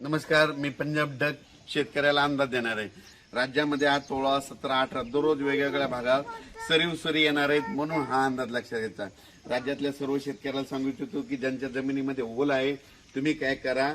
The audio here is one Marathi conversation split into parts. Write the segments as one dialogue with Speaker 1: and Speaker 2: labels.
Speaker 1: नमस्कार मी पंजाब डक शेतकऱ्याला अंदाज देणार आहे. राज्यामध्ये आज सोळा सतरा अठरा दररोज वेगवेगळ्या भागात सरीव सरी येणार आहेत म्हणून हा अंदाज लक्षात घ्यायचा राज्यातल्या सर्व शेतकऱ्याला सांगू इच्छितो की ज्यांच्या जमिनीमध्ये ओल आहे तुम्ही काय करा?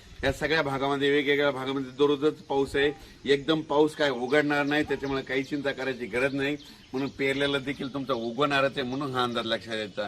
Speaker 1: या सगळ्या भागामध्ये वेगवेगळ्या भागामध्ये दररोजच पाऊस आहे. एकदम पाऊस काय उघडणार नाही त्याच्यामुळे काही चिंता करायची गरज नाही. म्हणून पेरलेला देखील तुमचा उगवणारच आहे म्हणून हा अंदाज लक्षात घ्यायचा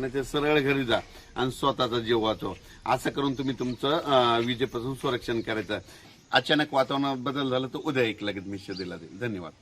Speaker 1: म्हणायचं सरळ घरी जा आणि स्वतःचा जीव वाचव. असं करून तुम्ही तुमचं विजेपासून संरक्षण करायचं. अचानक वातावरणात बदल झाला तर उद्या एक लगेच मिश्र दिला जाईल धन्यवाद.